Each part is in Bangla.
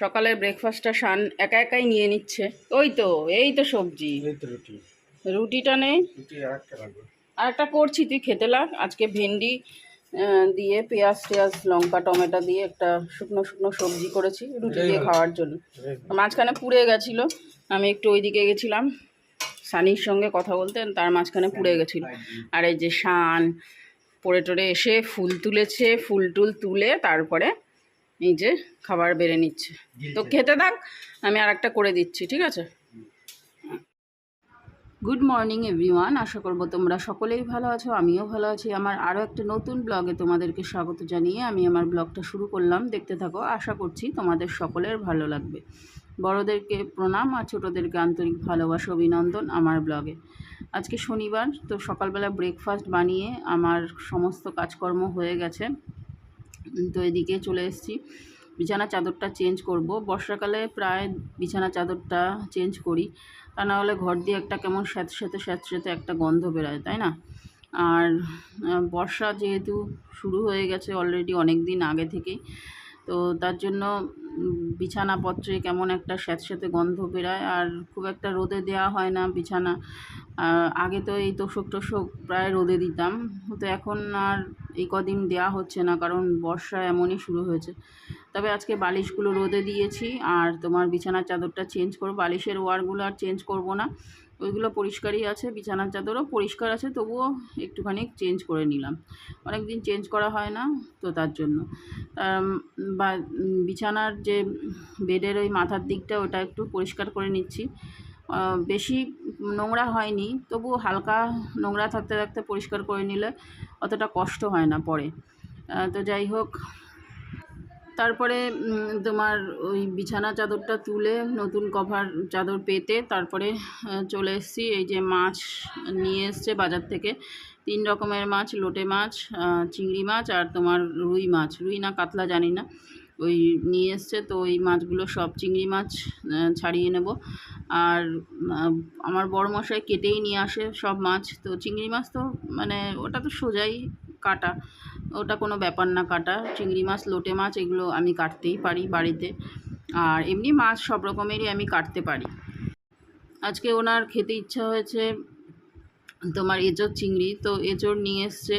সকালের ব্রেকফাস্টটা শান একা একাই নিয়ে নিচ্ছে। ওই তো এই তো সবজি। রুটিটা নেই আর একটা করছি তুই খেতে লাগ। আজকে ভেন্ডি দিয়ে পেঁয়াজ টেয়াজ লঙ্কা টমেটো দিয়ে একটা শুকনো শুকনো সবজি করেছি রুটি দিয়ে খাওয়ার জন্য। মাঝখানে পুড়ে গেছিল। আমি একটু ওইদিকে গেছিলাম। সানির সঙ্গে কথা বলতে তার মাঝখানে পুড়ে গেছিল। আর এই যে শান পড়ে টরে এসে ফুল তুলেছে ফুল টুল তুলে তারপরে এই যে খাবার বেড়ে নিচ্ছে। তো খেতে থাক আমি আর একটা করে দিচ্ছি ঠিক আছে? গুড মর্নিং এভরিওয়ান আশা করব তোমরা সকলেই ভালো আছো আমিও ভালো আছি। আমার আরও একটা নতুন ব্লগে তোমাদেরকে স্বাগত জানিয়ে আমি আমার ব্লগটা শুরু করলাম। দেখতে থাকো আশা করছি তোমাদের সকলের ভালো লাগবে। বড়োদেরকে প্রণাম আর ছোটোদেরকে আন্তরিক ভালোবাসা অভিনন্দন আমার ব্লগে। আজকে শনিবার তো সকালবেলা ব্রেকফাস্ট বানিয়ে আমার সমস্ত কাজকর্ম হয়ে গেছে। তো এদিকে চলে এসেছি। বিছানা চাদরটা চেঞ্জ করব। বর্ষাকালে প্রায় বিছানা চাদরটা চেঞ্জ করি। তা না হলে ঘর দিয়ে একটা কেমন স্যাঁত স্যাঁতে স্যাঁত স্যাঁতে একটা গন্ধ বেরোয়, তাই না? আর বর্ষা যেহেতু শুরু হয়ে গেছে অলরেডি অনেক দিন আগে থেকেই, তো তার জন্য বিছানাপত্রে কেমন একটা স্যাঁত স্যাঁতে গন্ধ বেরোয়। আর খুব একটা রোদে দেওয়া হয় না বিছানা। আগে তো এই তোষক টোষক প্রায় রোদে দিতাম। তো এখন আর এই কদিন দেওয়া হচ্ছে না, কারণ বর্ষা এমনই শুরু হয়েছে। তবে আজকে বালিশগুলো রোদে দিয়েছি, আর তোমার বিছানার চাদরটা চেঞ্জ করব। বালিশের ওয়ারগুলো আর চেঞ্জ করব না। ওইগুলো পরিষ্কারই আছে, বিছানার চাদরও পরিষ্কার আছে, তবুও একটুখানি চেঞ্জ করে নিলাম। অনেক দিন চেঞ্জ করা হয় না তো তার জন্য। বা বিছানার যে বেডের ওই মাথার দিকটা ওটা একটু পরিষ্কার করে নিচ্ছি। বেশি নোংরা হয়নি তবু হালকা নোংরা থাকতে থাকতে পরিষ্কার করে নিলে অতটা কষ্ট হয় না পরে। তো যাই হোক, তারপরে তোমার ওই বিছানা চাদরটা তুলে নতুন কভার চাদর পেতে তারপরে চলে এসেছি। এই যে মাছ নিয়ে এসছে বাজার থেকে। তিন রকমের মাছ, লোটে মাছ চিংড়ি মাছ আর তোমার রুই মাছ। রুই না কাতলা জানি না। ওই নিয়ে এসছে, তো ওই মাছগুলো সব চিংড়ি মাছ ছাড়িয়ে নেব। আর আমার বড় মশাই কেটেই নিয়ে আসে সব মাছ। তো চিংড়ি মাছ তো মানে ওটা তো সোজাই কাটা। ওটা কোনো ব্যাপার না কাটা। চিংড়ি মাছ, লোটে মাছ, এগুলো আমি কাটতেই পারি বাড়িতে। আর এমনি মাছ সব রকমেরই আমি কাটতে পারি। আজকে ওনার খেতে ইচ্ছা হয়েছে তোমার এঁচোড় চিংড়ি। তো এঁচোড় নিয়ে এসছে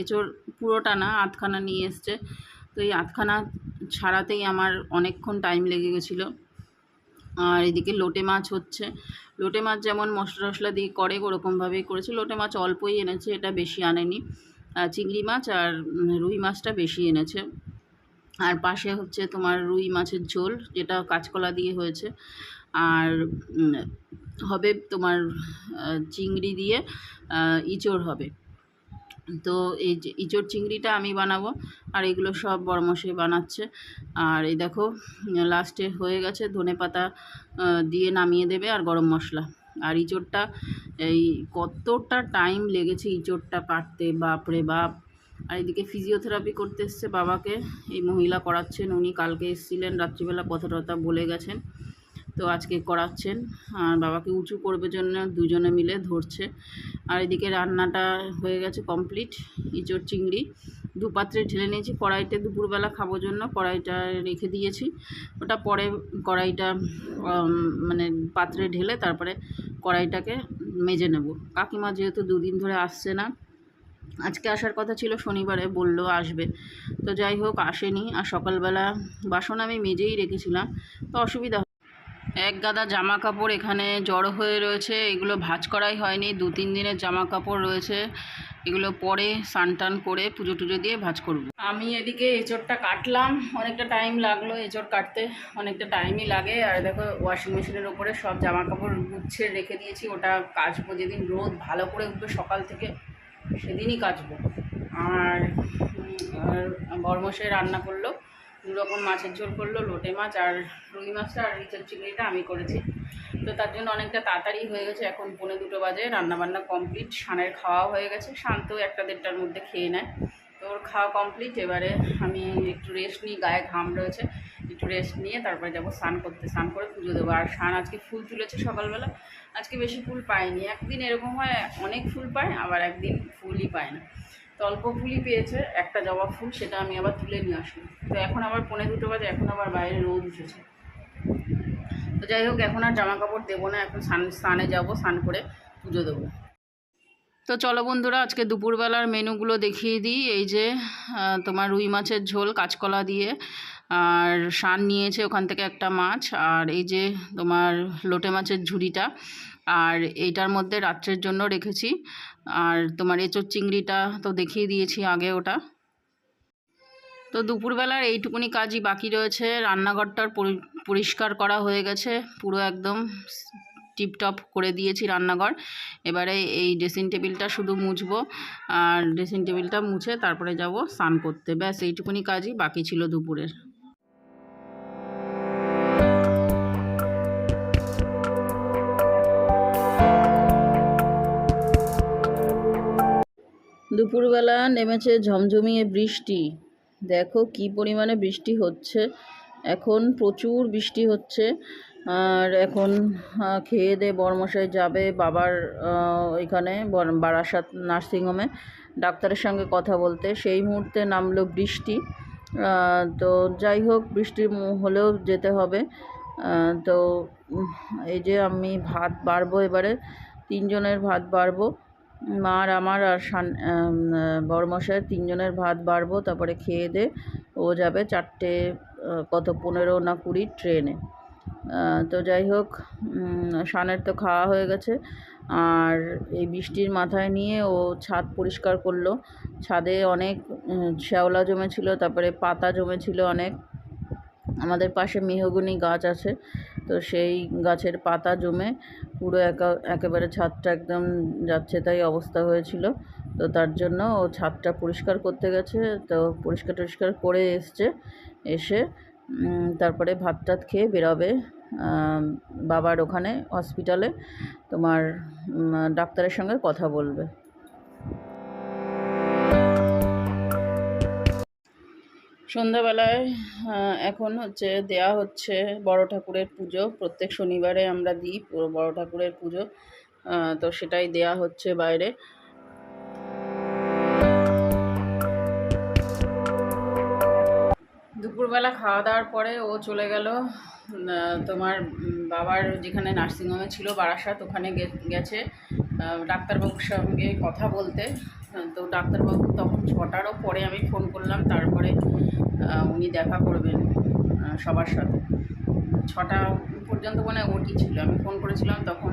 এঁচোড় পুরোটা না, আধখানা নিয়ে এসছে। তো এই আধখানা ছাড়াতেই আমার অনেকক্ষণ টাইম লেগে গেছিল। আর এদিকে লোটে মাছ হচ্ছে। লোটে মাছ যেমন মশলা টশলা দিয়ে করে ওরকমভাবেই করেছে। লোটে মাছ অল্পই এনেছে, এটা বেশি আনেনি। চিংড়ি মাছ আর রুই মাছটা বেশি এনেছে। আর পাশে হচ্ছে তোমার রুই মাছের ঝোল, যেটা কাঁচকলা দিয়ে হয়েছে। আর হবে তোমার চিংড়ি দিয়ে ইঁচড় হবে। তো এই যে ইঁচড় চিংড়িটা আমি বানাবো, আর এগুলো সব বড়মশাই বানাচ্ছে। আর এই দেখো লাস্টে হয়ে গেছে, ধনে পাতা দিয়ে নামিয়ে দেবে আর গরম মশলা। আর ইঁচড়টা, এই কতটা টাইম লেগেছে ইঁচড়টা কাটতে বাপরে বাপ! আর এদিকে ফিজিওথেরাপি করতে এসছে বাবাকে, এই মহিলা করাচ্ছেন। উনি কালকে এসেছিলেন, রাত্রিবেলা কথা টথা বলে গেছেন। তো আজকে করাচ্ছেন। আর বাবাকে উঁচু করবে জন্য দুজনে মিলে ধরছে। আর এদিকে রান্নাটা হয়ে গেছে কমপ্লিট, ইঁচড় চিংড়ি। দু পাত্রে ঢেলে নিয়েছি, কড়াইতে দুপুরবেলা খাব জন্য কড়াইটা রেখে দিয়েছি। ওটা পরে কড়াইটা মানে পাত্রে ঢেলে তারপরে কড়াইটাকে মেজে নেব। কাকিমা যেহেতু দুদিন ধরে আসছে না, আজকে আসার কথা ছিল শনিবারে, বলল আসবে। তো যাই হোক, আসেনি। আর সকালবেলা বাসন আমি মেজেই রেখেছিলাম, তো অসুবিধা এক গাদা জামা কাপড় এখানে জড়ো হয়ে রয়েছে। এগুলো ভাঁজ করাই হয়নি। দু তিন দিনের জামা কাপড় রয়েছে। এগুলো পরে স্নান টান করে পুজো টুজো দিয়ে ভাঁজ করব। আমি এদিকে এঁচড়টা কাটলাম। অনেকটা টাইম লাগল এঁচড় কাটতে। অনেকটা টাইমই লাগে। আর দেখো, ওয়াশিং মেশিনের ওপরে সব জামা কাপড় গুচ্ছে রেখে দিয়েছি। ওটা কাচবো যেদিন রোদ ভালো করে উঠবে সকাল থেকে, সেদিনই কাচবো। আর বরমশাই রান্না করল। রকম মাছের ঝোল করল, লোটে মাছ আর রুই মাছটা আর ইঁচড় চিংড়িটা আমি করেছি। তো তার জন্য অনেকটা তাড়াতাড়ি হয়ে গেছে, এখন পৌনে দুটো বাজে, রান্নাবান্না কমপ্লিট শানের খাওয়া হয়ে গেছে, শান্ত একটা দেড়টার মধ্যে খেয়ে নেয়। তো ওর খাওয়া কমপ্লিট এবারে আমি একটু রেস্ট নিই, গায়ে ঘাম রয়েছে, একটু রেস্ট নিয়ে তারপরে যাব স্নান করতে। স্নান করে পুজো দেবো। আর শান আজকে ফুল তুলেছে সকালবেলা, আজকে বেশি ফুল পায়নি। একদিন এরকম হয়, অনেক ফুল পায়, আবার একদিন ফুলই পায় না। তো ফুলই পেয়েছে, একটা জবা ফুল, সেটা আমি আবার তুলে নিয়ে আসলাম। তো এখন আবার পনে দুটো বাজে, এখন আবার বাইরে রোদ উঠেছে। তো যাই হোক, এখন আর জামা কাপড় দেবো না, এখন স্নান স্নানে যাব, স্নান করে পুজো দেবো। তো চলো বন্ধুরা, আজকে দুপুরবেলার মেনুগুলো দেখিয়ে দিই। এই যে তোমার রুই মাছের ঝোল, কাঁচকলা দিয়ে আর শান নিয়েছে ওখান থেকে একটা মাছ। আর এই যে তোমার লোটে মাছের ঝুড়িটা, আর এইটার মধ্যে রাত্রের জন্য রেখেছি। আর তোমার এঁচোর চিংড়িটা তো দেখিয়ে দিয়েছি আগে ওটা। তো দুপুরবেলার এইটুকুনি কাজই বাকি রয়েছে। রান্নাঘরটার পরি- পরিষ্কার করা হয়ে গেছে। পুরো একদম টিপটপ করে দিয়েছি রান্নাঘর। এবারে এই ড্রেসিং টেবিলটা শুধু মুছবো। আর ড্রেসিং টেবিলটা মুছে তারপরে যাব স্নান করতে। ব্যাস, এইটুকুনি কাজই বাকি ছিল দুপুরের। দুপুরবেলা নেমেছে ঝমঝমিয়ে বৃষ্টি। দেখো কি পরিমাণে বৃষ্টি হচ্ছে। এখন প্রচুর বৃষ্টি হচ্ছে। আর এখন খেয়ে দে বরমশাই যাবে বাবার বর- বারাসাত নার্সিংহোমে। ডাক্তারের সঙ্গে কথা বলতে। সেই মুহূর্তে নামলো বৃষ্টি। তো যাই হোক, বৃষ্টি হলেও যেতে হবে। তো এই যে আমি ভাত বাড়বো এবারে, তিনজনের ভাত বাড়বো। মার, আমার আর শান বড়মশাইয়ের তিনজনের ভাত বাড়বো, তারপরে খেয়ে দে। ও যাবে চারটে কত, পনেরো না কুড়ি ট্রেনে। তো যাই হোক শানের তো খাওয়া হয়ে গেছে। আর এই বৃষ্টির মাথায় নিয়ে ও ছাদ পরিষ্কার করল। ছাদে অনেক শ্যাওলা জমেছিল, তারপরে পাতা জমেছিল অনেক। আমাদের পাশে মেহগনি গাছ আছে, তো সেই গাছের পাতা জমে পুরো একা, একেবারে ছাদটা একদম যাচ্ছে তাই অবস্থা হয়েছিল। তো তার জন্য ও ছাদটা পরিষ্কার করতে গেছে, তো পরিষ্কার টরিষ্কার করে এসছে, এসে তারপরে ভাত টাত খেয়ে বেরোবে বাবার ওখানে হসপিটালে তোমার ডাক্তারের সঙ্গে কথা বলবে। সন্ধ্যাবেলায় এখন হচ্ছে দেয়া হচ্ছে বড় ঠাকুরের পুজো। প্রত্যেক শনিবারে আমরা দিই বড় ঠাকুরের পুজো তো সেটাই দেয়া হচ্ছে বাইরে। দুপুরবেলা খাওয়া দাওয়ার পরে ও চলে গেল তোমার বাবার যেখানে নার্সিংহোমে ছিল, বারাসাত, ওখানে গেছে। ডাক্তারবাবুর সঙ্গে কথা বলতে। তো ডাক্তারবাবু তখন ছটারও পরে আমি ফোন করলাম, তারপরে উনি দেখা করবেন সবার সাথে। ছটা পর্যন্ত মানে ওটি ছিল। আমি ফোন করেছিলাম, তখন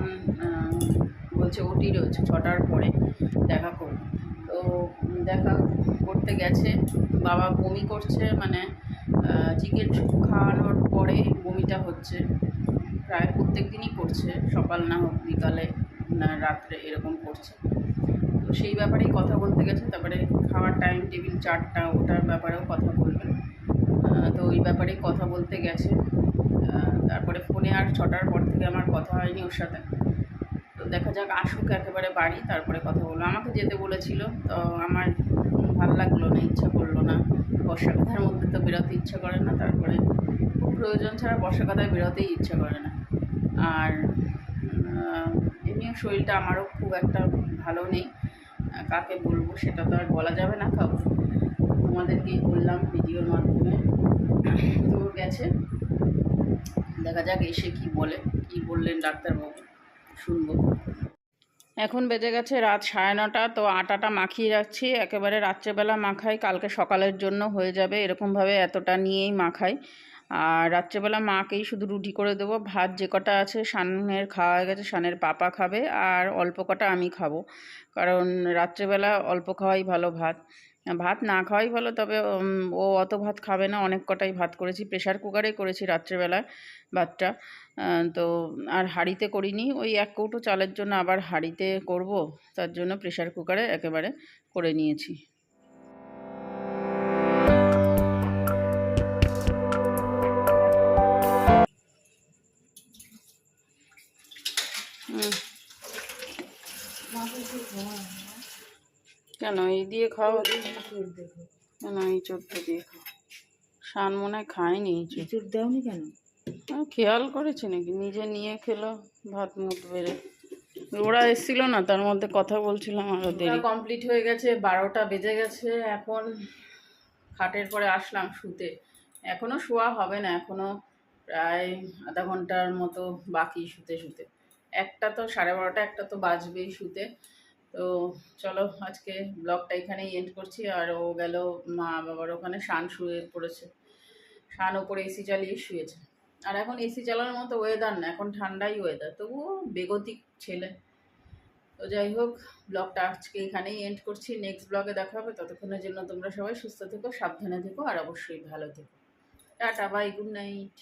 বলছে ওটি রয়েছে, ছটার পরে দেখা করব। তো দেখা করতে গেছে, বাবা বমি করছে মানে চিকেন খাওয়ানোর পরে বমিটা হচ্ছে। প্রায় প্রত্যেক দিনই করছে, সকাল না হোক বিকালে না রাত্রে এরকম করছে। সেই ব্যাপারেই কথা বলতে গেছে তারপরে খাওয়ার টাইম টেবিল চারটা, ওটার ব্যাপারেও কথা বলবেন। তো ওই ব্যাপারেই কথা বলতে গেছে। তারপরে ফোনে আর ছটার পর থেকে আমার কথা হয়নি ওর সাথে। তো দেখা যাক, আসুক একেবারে বাড়ি, তারপরে কথা বলব। আমাকে যেতে বলেছিল, তো আমার ভালো লাগল না, ইচ্ছা করল না। বর্ষাকালের মধ্যে তো বেরোতে ইচ্ছা করে না, তারপরে খুব প্রয়োজন ছাড়া বর্ষাকালে বেরোতেই ইচ্ছা করে না। আর এমনিও শরীরটা আমারও খুব একটা ভালো নেই। কাকে বলব সেটা তো আর বলা যাবে না কাউ তোমাদেরকেই বললাম ভিডিওর মাধ্যমে। তো গেছে। দেখা যাক এসে কি বলে, কি বললেন ডাক্তারবাবু, শুনব। এখন বেজে গেছে রাত সাড়ে নটা, তো আটাটা মাখিয়ে রাখছি। একেবারে রাত্রেবেলা মাখাই, কালকে সকালের জন্য হয়ে যাবে। এরকমভাবে এতটা নিয়েই মাখাই। আর রাত্রেবেলা মাকেই শুধু রুটি করে দেবো। ভাত যে কটা আছে সানের খাওয়া হয়ে গেছে সানের পাপা খাবে আর অল্প কটা আমি খাব। কারণ রাত্রেবেলা অল্প খাওয়াই ভালো ভাত। ভাত না খাওয়াই ভালো, তবে ও অত ভাত খাবে না। অনেক কটাই ভাত করেছি, প্রেশার কুকারেই করেছি রাত্রেবেলায় ভাতটা। তো, আর হাঁড়িতে করিনি। ওই এক কৌটো চালের জন্য আবার হাঁড়িতে করব, তার জন্য প্রেশার কুকারে একেবারে করে নিয়েছি। কেন এই দিয়ে খাও? কেন এই চোখটা দিয়ে খাও? শান মনে হয় খায়নি চোখ দেওনি কেন? আমি খেয়াল করেছি নাকি? নিজে নিয়ে খেলো ভাত মুখ বেড়ে। ওরা এসেছিল না তার মধ্যে কথা বলছিলাম আরও দেরি। কমপ্লিট হয়ে গেছে বারোটা বেজে গেছে এখন খাটের পরে আসলাম শুতে। এখনও শোয়া হবে না এখনও প্রায় আধা ঘণ্টার মতো বাকি শুতে শুতে। একটা তো সাড়ে বারোটা, একটা তো বাজবেই শুতে। তো চলো, আজকে ব্লগটা এখানেই এন্ড করছি। আর ও গেল মা বাবার ওখানে, শান শুয়ে পড়েছে। শান ওপরে এসি চালিয়ে শুয়েছে। আর এখন এসি চালানোর মতো ওয়েদার না, এখন ঠান্ডাই ওয়েদার তবুও বেগতিক ছেলে। তো যাই হোক, ব্লগটা আজকে এখানেই এন্ড করছি। নেক্সট ব্লগে দেখা হবে। ততক্ষণের জন্য তোমরা সবাই সুস্থ থেকো, সাবধানে থেকো, আর অবশ্যই ভালো থেকো। Tata bye good night